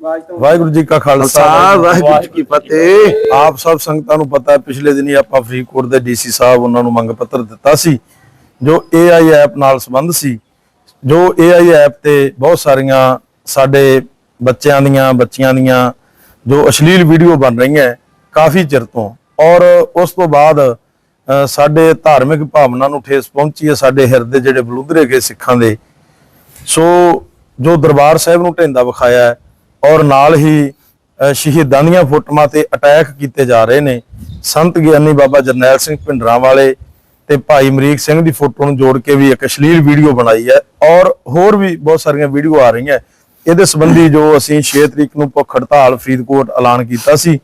ਵਾਹਿਗੁਰੂ ਜੀ ਕਾ ਖਾਲਸਾ ਵਾਹਿਗੁਰੂ ਜੀ ਕੀ ਫਤਿਹ। ਆਪ ਸਭ ਸੰਗਤਾਂ ਨੂੰ ਪਤਾ ਹੈ ਪਿਛਲੇ ਦਿਨੀ ਆਪਾਂ ਫਰੀਦਕੋਟ ਦੇ ਡੀਸੀ ਸਾਹਿਬ ਉਹਨਾਂ ਨੂੰ ਮੰਗ ਪੱਤਰ ਦਿੱਤਾ ਸੀ ਜੋ AI ਐਪ ਨਾਲ ਸੰਬੰਧ ਸੀ ਜੋ AI ਐਪ ਤੇ ਬਹੁਤ ਸਾਰੀਆਂ ਸਾਡੇ ਬੱਚਿਆਂ ਦੀਆਂ ਬੱਚੀਆਂ ਦੀਆਂ ਜੋ ਅਸ਼ਲੀਲ ਵੀਡੀਓ ਬਣ ਰਹੀਆਂ ਹੈ, ਕਾਫੀ ਚਿਰ ਤੋਂ। ਔਰ ਉਸ ਤੋਂ ਬਾਅਦ ਸਾਡੇ ਧਾਰਮਿਕ ਭਾਵਨਾ ਨੂੰ ਠੇਸ ਪਹੁੰਚੀ ਹੈ ਸਾਡੇ ਹਿਰਦੇ ਜਿਹੜੇ ਬਲੂਦਰੇ ਗਏ ਸਿੱਖਾਂ ਦੇ। ਸੋ ਜੋ ਦਰਬਾਰ ਸਾਹਿਬ ਨੂੰ ਢੈਂਦਾ ਵਿਖਾਇਆ ਹੈ ਔਰ ਨਾਲ ਹੀ ਸ਼ਹੀਦਾਂ ਦੀਆਂ ਫੋਟੋਆਂ ਤੇ ਅਟੈਕ ਕੀਤੇ ਜਾ ਰਹੇ ਨੇ। ਸੰਤ ਗਿਆਨੀ ਬਾਬਾ ਜਰਨੈਲ ਸਿੰਘ ਭਿੰਡਰਾਂ ਵਾਲੇ ਤੇ ਭਾਈ ਅਮਰੀਕ ਸਿੰਘ ਦੀ ਫੋਟੋ ਨੂੰ ਜੋੜ ਕੇ ਵੀ ਇੱਕ ਅਸ਼ਲੀਲ ਵੀਡੀਓ ਬਣਾਈ ਹੈ। ਔਰ ਹੋਰ ਵੀ ਬਹੁਤ ਸਾਰੀਆਂ ਵੀਡੀਓ ਆ ਰਹੀਆਂ। ਇਹਦੇ ਸੰਬੰਧੀ ਜੋ ਅਸੀਂ 6 ਤਰੀਕ ਨੂੰ ਭੁੱਖ ਹੜਤਾਲ ਫਰੀਦਕੋਟ ਐਲਾਨ ਕੀਤਾ ਸੀ,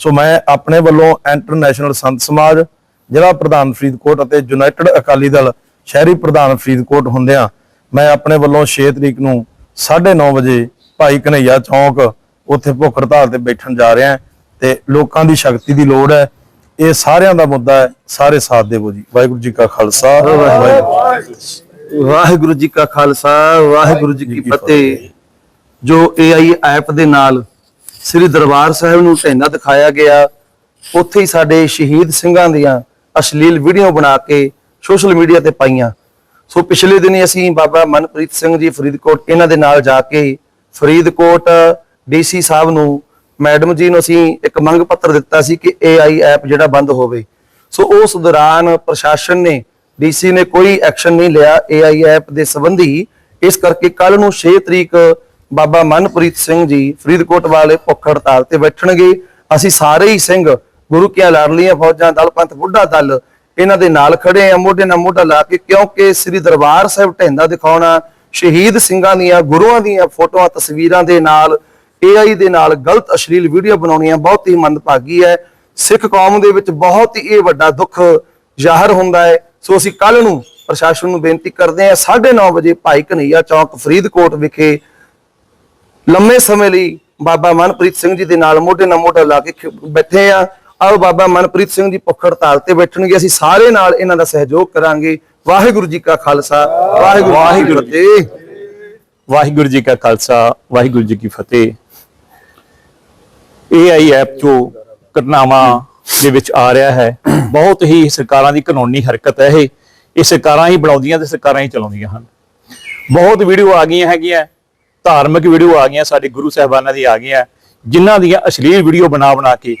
ਸੋ ਮੈਂ ਆਪਣੇ ਵੱਲੋਂ ਇੰਟਰਨੈਸ਼ਨਲ ਸੰਤ ਸਮਾਜ, ਜ਼ਿਲ੍ਹਾ ਪ੍ਰਧਾਨ ਫਰੀਦਕੋਟ ਅਤੇ ਯੂਨਾਈਟਿਡ ਅਕਾਲੀ ਦਲ ਸ਼ਹਿਰੀ ਪ੍ਰਧਾਨ ਫਰੀਦਕੋਟ ਹੁੰਦਿਆਂ ਮੈਂ ਆਪਣੇ ਵੱਲੋਂ 6 ਤਰੀਕ ਨੂੰ 9:30 ਵਜੇ ਭਾਈ ਕਨਈਆ ਚੌਂਕ ਉੱਥੇ ਭੁੱਖ ਹੜਤਾਲ ਤੇ ਬੈਠਣ ਜਾ ਰਿਹਾ ਤੇ ਲੋਕਾਂ ਦੀ ਸ਼ਕਤੀ ਦੀ ਲੋੜ ਹੈ। ਇਹ ਸਾਰਿਆਂ ਦਾ ਮੁੱਦਾ ਹੈ ਸਾਰੇ ਸਾਥ ਦੇਵੋ ਜੀ। ਵਾਹਿਗੁਰੂ ਜੀ ਕਾ ਖਾਲਸਾ ਵਾਹਿਗੁਰੂ ਜੀ ਕਾ ਖਾਲਸਾ ਵਾਹਿਗੁਰੂ ਜੀ ਕੀ ਫਤਿਹ। ਜੋ AI ਐਪ ਦੇ ਨਾਲ ਸ੍ਰੀ ਦਰਬਾਰ ਸਾਹਿਬ ਨੂੰ ਢੈਨਾ ਦਿਖਾਇਆ ਗਿਆ ਉੱਥੇ ਹੀ ਸਾਡੇ ਸ਼ਹੀਦ ਸਿੰਘਾਂ ਦੀਆਂ ਅਸ਼ਲੀਲ ਵੀਡੀਓ ਬਣਾ ਕੇ ਸੋਸ਼ਲ ਮੀਡੀਆ ਤੇ ਪਾਈਆਂ। ਸੋ ਪਿਛਲੇ ਦਿਨੀ ਅਸੀਂ ਬਾਬਾ ਮਨਪ੍ਰੀਤ ਸਿੰਘ ਜੀ ਫਰੀਦਕੋਟ ਇਹਨਾਂ ਦੇ ਨਾਲ ਜਾ ਕੇ ਫਰੀਦਕੋਟ ਡੀਸੀ ਸਾਹਿਬ ਨੂੰ, ਮੈਡਮ ਜੀ ਨੂੰ ਅਸੀਂ ਇੱਕ ਮੰਗ ਪੱਤਰ ਦਿੱਤਾ ਸੀ ਕਿ AI ਐਪ ਜਿਹੜਾ ਬੰਦ ਹੋਵੇ। ਸੋ ਉਸ ਦੌਰਾਨ ਪ੍ਰਸ਼ਾਸਨ ਨੇ, ਡੀਸੀ ਨੇ ਕੋਈ ਐਕਸ਼ਨ ਨਹੀਂ ਲਿਆ AI ਐਪ ਦੇ ਸੰਬੰਧੀ। ਇਸ ਕਰਕੇ ਕੱਲ ਨੂੰ 6 ਤਰੀਕ ਬਾਬਾ ਮਨਪ੍ਰੀਤ ਸਿੰਘ ਜੀ ਫਰੀਦਕੋਟ ਵਾਲੇ ਭੁੱਖ ਹੜਤਾਲ ਤੇ ਬੈਠਣਗੇ। ਅਸੀਂ ਸਾਰੇ ਹੀ ਸਿੰਘ ਗੁਰੂ ਕੀਆਂ ਲਾਡਲੀਆਂ ਫੌਜਾਂ, ਦਲ ਪੰਥ, ਬੁੱਢਾ ਦਲ ਇਹਨਾਂ ਦੇ ਨਾਲ ਖੜੇ ਆ ਮੋਢੇ ਨਾਲ ਮੋਢਾ ਲਾ ਕੇ ਕਿਉਂਕਿ ਸ੍ਰੀ ਦਰਬਾਰ ਸਾਹਿਬ ਢਹਿੰਦਾ ਦਿਖਾਉਣਾ ਸ਼ਹੀਦ ਸਿੰਘਾਂ ਦੀਆਂ, ਗੁਰੂਆਂ ਦੀਆਂ ਫੋਟੋਆਂ, ਤਸਵੀਰਾਂ ਦੇ ਨਾਲ AI ਦੇ ਨਾਲ ਗਲਤ ਅਸ਼ਲੀਲ ਵੀਡੀਓ ਬਣਾਉਣੀਆਂ ਬਹੁਤ ਹੀ ਮੰਦਭਾਗੀ ਹੈ। ਸਿੱਖ ਕੌਮ ਦੇ ਵਿੱਚ ਬਹੁਤ ਹੀ ਇਹ ਵੱਡਾ ਦੁੱਖ ਜ਼ਾਹਰ ਹੁੰਦਾ ਹੈ। ਸੋ ਅਸੀਂ ਕੱਲ ਨੂੰ ਪ੍ਰਸ਼ਾਸਨ ਨੂੰ ਬੇਨਤੀ ਕਰਦੇ ਹਾਂ 9:30 ਵਜੇ ਭਾਈ ਕਨਈਆ ਚੌਕ, ਫਰੀਦਕੋਟ ਵਿਖੇ ਲੰਮੇ ਸਮੇਂ ਲਈ ਬਾਬਾ ਮਨਪ੍ਰੀਤ ਸਿੰਘ ਜੀ ਦੇ ਨਾਲ ਮੋਢੇ ਨਾਲ ਮੋਢਾ ਲਾ ਕੇ ਬੈਠੇ ਆ ਆਓ ਬਾਬਾ ਮਨਪ੍ਰੀਤ ਸਿੰਘ ਜੀ ਭੁੱਖ ਹੜਤਾਲ ਤੇ ਬੈਠਣਗੇ, ਅਸੀਂ ਸਾਰੇ ਨਾਲ ਇਹਨਾਂ ਦਾ ਸਹਿਯੋਗ ਕਰਾਂਗੇ। ਵਾਹਿਗੁਰੂ ਜੀ ਕਾ ਖਾਲਸਾ ਵਾਹਿਗੁਰੂ ਵਾਹਿਗੁਰੂ ਜੀ ਕੀ ਫਤਿਹ। ਵਾਹਿਗੁਰੂ ਜੀ ਕਾ ਖਾਲਸਾ ਵਾਹਿਗੁਰੂ ਜੀ ਕੀ ਫਤਿਹ। AI ਐਪ ਜੋ ਘਟਨਾਵਾਂ ਦੇ ਵਿੱਚ ਆ ਰਿਹਾ ਹੈ। ਬਹੁਤ ਹੀ ਸਰਕਾਰਾਂ ਦੀ ਕਾਨੂੰਨੀ ਹਰਕਤ ਹੈ ਇਹ। ਇਹ ਸਰਕਾਰਾਂ ਹੀ ਬਣਾਉਂਦੀਆਂ ਤੇ ਸਰਕਾਰਾਂ ਹੀ ਚਲਾਉਂਦੀਆਂ ਹਨ। ਬਹੁਤ ਵੀਡੀਓ ਆ ਗਈਆਂ ਹੈਗੀਆਂ ਧਾਰਮਿਕ ਵੀਡੀਓ ਆ ਗਈਆਂ ਸਾਡੇ ਗੁਰੂ ਸਾਹਿਬਾਨਾਂ ਦੀ ਆ ਗਈਆਂ ਜਿਨ੍ਹਾਂ ਦੀਆਂ ਅਸ਼ਲੀਲ ਵੀਡੀਓ ਬਣਾ ਬਣਾ ਕੇ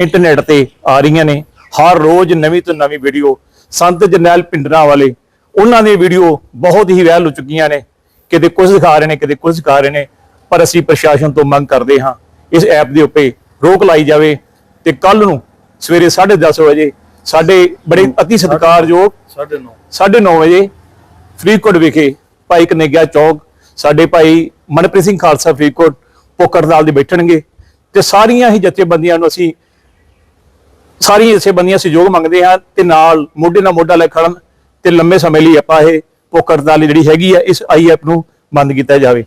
ਇੰਟਰਨੈਟ ਤੇ ਆ ਰਹੀਆਂ ਨੇ। ਹਰ ਰੋਜ਼ ਨਵੀਂ ਤੋਂ ਨਵੀਂ ਵੀਡੀਓ ਸੰਤ ਜਰਨੈਲ ਪਿੰਡਰਾਂ ਵਾਲੇ ਉਹਨਾਂ ਦੀ ਵੀਡੀਓ ਬਹੁਤ ਹੀ ਵਾਇਰਲ ਹੋ ਚੁੱਕੀਆਂ ਨੇ। ਕਿਤੇ ਕੁਝ ਦਿਖਾ ਰਹੇ ਨੇ ਕਿਤੇ ਕੁਝ ਦਿਖਾ ਰਹੇ ਨੇ ਪਰ ਅਸੀਂ ਪ੍ਰਸ਼ਾਸਨ ਤੋਂ ਮੰਗ ਕਰਦੇ ਹਾਂ ਇਸ ਐਪ ਦੇ ਉੱਤੇ ਰੋਕ ਲਾਈ ਜਾਵੇ ਤੇ ਕੱਲ ਨੂੰ ਸਵੇਰੇ 10:30 ਵਜੇ ਸਾਡੇ ਬੜੇ ਅਤੀ ਸਤਿਕਾਰਯੋਗ 9:30 9:30 ਵਜੇ ਫਰੀਦਕੋਟ ਵਿਖੇ ਭਾਈ ਕਨੇਗਿਆ ਚੌਕ ਸਾਡੇ ਭਾਈ ਮਨਪ੍ਰੀਤ ਸਿੰਘ ਖਾਲਸਾ ਫਰੀਦਕੋਟ ਪੋਕਰਦਾਲ ਦੇ ਬੈਠਣਗੇ ਤੇ ਸਾਰੀਆਂ ਹੀ ਜਥੇਬੰਦੀਆਂ ਨੂੰ ਅਸੀਂ ਸਾਰੀਆਂ ਜਥੇਬੰਦੀਆਂ ਸਹਿਯੋਗ ਮੰਗਦੇ ਹਾਂ ਤੇ ਨਾਲ ਮੋਢੇ ਨਾਲ ਮੋਢਾ ਲੈ ਖੜਨ ਤੇ ਲੰਮੇ ਸਮੇਂ ਲਈ ਆਪਾਂ ਇਹ ਪੋਕਰਦਾਲ ਜਿਹੜੀ ਹੈਗੀ ਆ ਇਸ ਆਈ ਐਪ ਨੂੰ ਬੰਦ ਕੀਤਾ ਜਾਵੇ।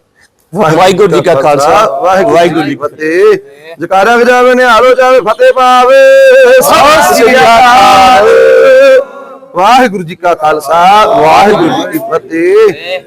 ਵਾਹਿਗੁਰੂ ਜੀ ਕਾ ਖਾਲਸਾ ਵਾਹਿਗੁਰੂ ਜੀ ਫਤਿਹ। ਜਕਾਰਾ ਵਜਾਵੇ ਨੇ ਹਾਲੋ ਜਾਵੇ ਫਤਿਹ ਪਾਵੇ। ਸਤਿ ਸ੍ਰੀ ਅਕਾਲ। ਵਾਹਿਗੁਰੂ ਜੀ ਕਾ ਖਾਲਸਾ ਵਾਹਿਗੁਰੂ ਜੀ ਕੀ ਫਤਿਹ।